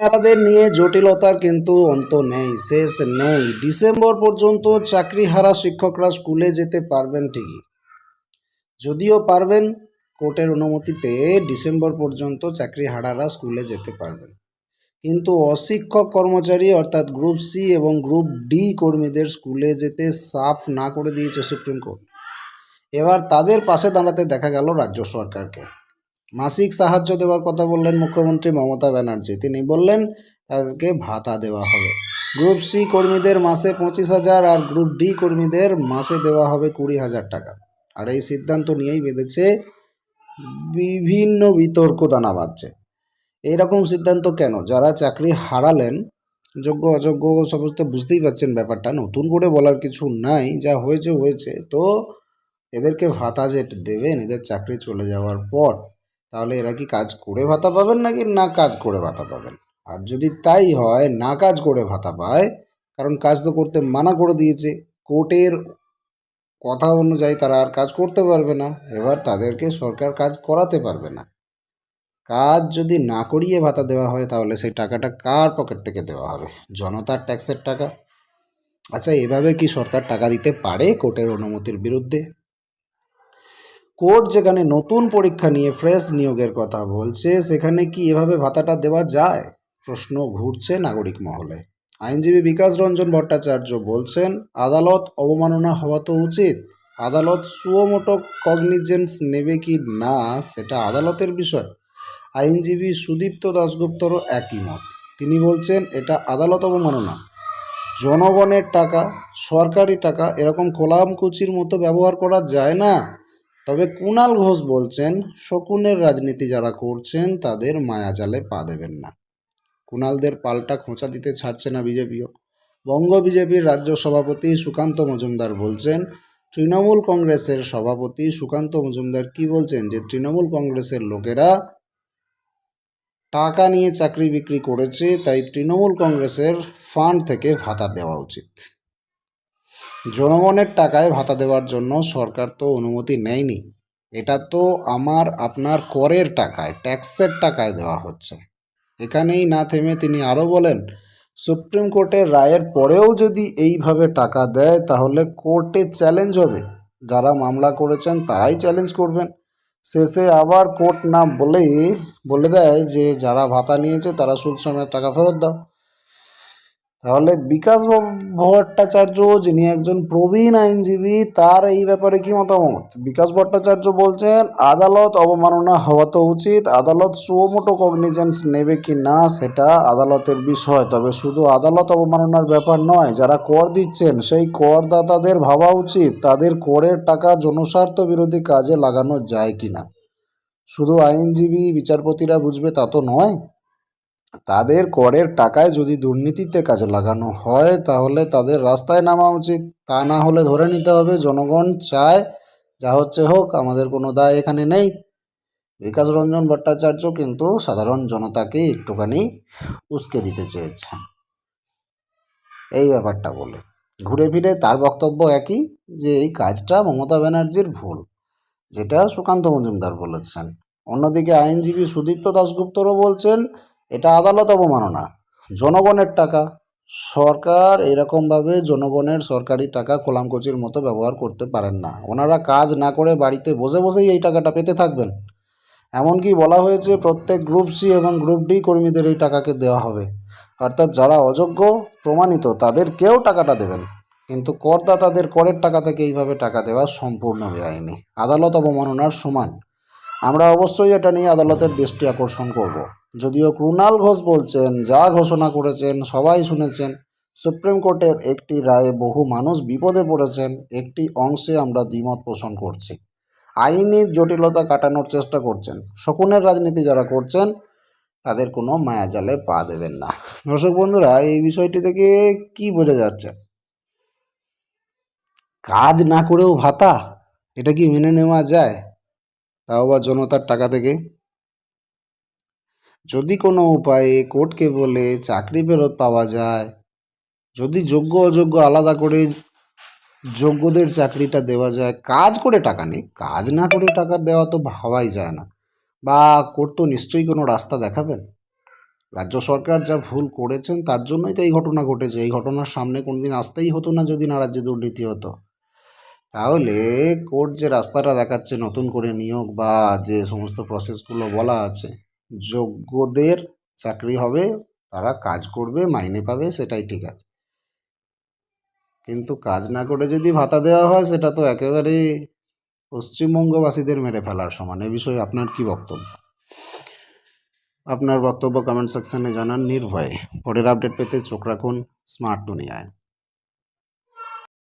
তাদের নিয়ে জটিলতার কিন্তু অন্ত নেই, শেষ নেই। ডিসেম্বর পর্যন্ত চাকরিহারা শিক্ষকরা স্কুলে যেতে পারবেন ঠিকই। যদিও পারবেন, কোর্টের অনুমতিতে ডিসেম্বর পর্যন্ত চাকরিহারারা স্কুলে যেতে পারবেন। কিন্তু অশিক্ষক কর্মচারী অর্থাৎ গ্রুপ সি এবং গ্রুপ ডি কর্মীদের স্কুলে যেতে সাফ না করে দিয়েছে সুপ্রিম কোর্ট। এবার তাদের পাশে দাঁড়াতে দেখা গেল রাজ্য সরকারকে। মাসিক সাহায্য দেওয়ার কথা বললেন মুখ্যমন্ত্রী মমতা ব্যানার্জি। তিনি বললেন, তাদেরকে ভাতা দেওয়া হবে। গ্রুপ সি কর্মীদের মাসে পঁচিশ হাজার আর গ্রুপ ডি কর্মীদের মাসে দেওয়া হবে কুড়ি হাজার টাকা। আর এই সিদ্ধান্ত নিয়েই বেঁধেছে বিভিন্ন বিতর্ক দানা বাঁধছে। এইরকম সিদ্ধান্ত কেন? যারা চাকরি হারালেন, যোগ্য, অযোগ্য সমস্ত বুঝতেই পারছেন ব্যাপারটা। নতুন করে বলার কিছু নাই, যা হয়েছে হয়েছে। তো এদেরকে ভাতা যে দেবেন, এদের চাকরি চলে যাওয়ার পর তাহলে এরা কি কাজ করে ভাতা পাবেন নাকি না কাজ করে ভাতা পাবেন? আর যদি তাই হয়, না কাজ করে ভাতা পায়, কারণ কাজ তো করতে মানা করে দিয়েছে, কোর্টের কথা অনুযায়ী তারা আর কাজ করতে পারবে না, এবার তাদেরকে সরকার কাজ করাতে পারবে না। কাজ যদি না করিয়ে ভাতা দেওয়া হয়, তাহলে সেই টাকাটা কার পকেট থেকে দেওয়া হবে? জনতার ট্যাক্সের টাকা। আচ্ছা এভাবে কি সরকার টাকা দিতে পারে কোর্টের অনুমতির বিরুদ্ধে? কোর্ট যেখানে নতুন পরীক্ষা নিয়ে ফ্রেশ নিয়োগের কথা বলছে, সেখানে কি এভাবে ভাতাটা দেওয়া যায়? প্রশ্ন ঘুরছে নাগরিক মহলে। আইনজীবী বিকাশ রঞ্জন ভট্টাচার্য বলছেন, আদালত অবমাননা হওয়া তো উচিত। আদালত সুয়োমোটো কগনিজেন্স নেবে কি না, সেটা আদালতের বিষয়। আইনজীবী সুদীপ্ত দাশগুপ্তরও একই মত। তিনি বলছেন, এটা আদালত অবমাননা। জনগণের টাকা, সরকারি টাকা, এরকম কোলামকুচির মতো ব্যবহার করা যায় না। তবে কুণাল ঘোষ বলছেন, শকুনের রাজনীতি যারা করছেন তাদের মায়াজালে পা দেবেন না। কুণালদের পাল্টা খোঁচা দিতে ছাড়ছে না বিজেপিও। বঙ্গ বিজেপির রাজ্য সভাপতি সুকান্ত মজুমদার বলছেন, তৃণমূল কংগ্রেসের সভাপতি সুকান্ত মজুমদার কি বলছেন যে তৃণমূল কংগ্রেসের লোকেরা টাকা নিয়ে চাকরি বিক্রি করেছে, তাই তৃণমূল কংগ্রেসের ফান্ড থেকে ভাতা দেওয়া উচিত। জনগণের টাকায় ভাতা দেওয়ার জন্য সরকার তো অনুমতি নেয়নি। এটা তো আমার, আপনার করের টাকায়, ট্যাক্সের টাকায় দেওয়া হচ্ছে। এখানেই না থেমে তিনি আরও বলেন, সুপ্রিম কোর্টের রায়ের পরেও যদি এইভাবে টাকা দেয়, তাহলে কোর্টে চ্যালেঞ্জ হবে। যারা মামলা করেছেন, তারাই চ্যালেঞ্জ করবেন। শেষে আবার কোর্ট না বলেই বলে দেয় যে, যারা ভাতা নিয়েছে, তারা সুদ সমেত টাকা ফেরত দাও। তাহলে বিকাশ ভট্টাচার্য, যিনি একজন প্রবীণ আইনজীবী, তার এই ব্যাপারে কি মতামত? বিকাশ ভট্টাচার্য বলছেন, আদালত অবমাননা হওয়া তো উচিত। আদালত সুমোটো কগনিজেন্স নেবে কি না, সেটা আদালতের বিষয়। তবে শুধু আদালত অবমাননার ব্যাপার নয়, যারা কর দিচ্ছেন, সেই করদাতাদের ভাবা উচিত। তাদের করের টাকা জনস্বার্থ বিরোধী কাজে লাগানো যায় কিনা? শুধু আইনজীবী, বিচারপতিরা বুঝবে তা তো নয়। তাদের করের টাকায় যদি দুর্নীতিতে কাজে লাগানো হয়, তাহলে তাদের রাস্তায় নামা উচিত। তা না হলে ধরে নিতে হবে, জনগণ চায় যা হচ্ছে হোক, আমাদের কোনো দায় এখানে নেই। বিকাশ রঞ্জন ভট্টাচার্য কিন্তু সাধারণ জনতাকে একটুখানি উস্কে দিতে চেয়েছেন। এই ব্যাপারটা বলে। ঘুরে ফিরে তার বক্তব্য একই, যে এই কাজটা মমতা ব্যানার্জির ভুল, যেটা সুকান্ত মজুমদার বলেছেন। অন্যদিকে আইনজীবী সুদীপ্ত দাশগুপ্তরও বলছেন এটা আদালত অবমাননা। জনগণের টাকা। সরকার এরকমভাবে জনগণের সরকারি টাকা কোলামকচির মতো ব্যবহার করতে পারেন না। ওনারা কাজ না করে বাড়িতে বসে বসেই এই টাকাটা পেতে থাকবেন। এমনকি বলা হয়েছে প্রত্যেক গ্রুপ সি এবং গ্রুপ ডি কর্মীদের এই টাকাকে দেওয়া হবে। অর্থাৎ যারা অযোগ্য, প্রমাণিত তাদেরকেও টাকাটা দেবেন। কিন্তু করদাতাদের করের টাকা থেকে এইভাবে টাকা দেওয়া সম্পূর্ণ বেআইনি। আদালত অবমাননার সমান। আমরা অবশ্যই এটা নিয়ে আদালতের দৃষ্টি আকর্ষণ করব। যদিও ক্রুণাল ঘোষ বলছেন, যা ঘোষণা করেছেন, সবাই শুনেছেন, সুপ্রিম কোর্টের একটি রায়ে বহু মানুষ বিপদে পড়েছেন, একটি অংশে আমরা দ্বিমত পোষণ করছি। আইনি জটিলতা কাটানোর চেষ্টা করছেন। শকুনের রাজনীতি যারা করছেন, তাদের কোনো মায়াজালে পা দেবেন না। দর্শক বন্ধুরা, এই বিষয়টি থেকে কি বোঝা যাচ্ছে? কাজ না করেও ভাতা, এটা কি মেনে নেওয়া যায়? তাও বা জনতার টাকা থেকে। যদি কোনো উপায়ে কোর্টকে বলে চাকরি ফেরত পাওয়া যায়, যদি যোগ্য অযোগ্য আলাদা করে যোগ্যদের চাকরিটা দেওয়া যায়, কাজ করে টাকা নেই, কাজ না করে টাকা দেওয়া তো ভাবাই যায় না। বা কোর্ট তো নিশ্চয়ই কোনো রাস্তা দেখাবেন? রাজ্য সরকার যা ভুল করেছেন, তার জন্যই তো এই ঘটনা ঘটেছে। এই ঘটনার সামনে কোনোদিন আসতেই হতো না যদি না রাজ্যে দুর্নীতি হতো। তাহলে কোর্ট যে রাস্তাটা দেখাচ্ছে, নতুন করে নিয়োগ বা যে সমস্ত প্রসেসগুলো বলা আছে যোগ্যদের চাকরি হবে, তারা কাজ করবে, মাইনে পাবে, সেটাই ঠিক আছে। কিন্তু কাজ না করে যদি ভাতা দেওয়া হয়, সেটা তো একেবারে পশ্চিমবঙ্গবাসীদের মেরে ফেলার সমান। এ বিষয়ে আপনার কি বক্তব্য? আপনার বক্তব্য কমেন্ট সেকশনে জানান, নির্ভয়ে। পরের আপডেট পেতে চোখ রাখুন স্মার্ট দুনিয়ায়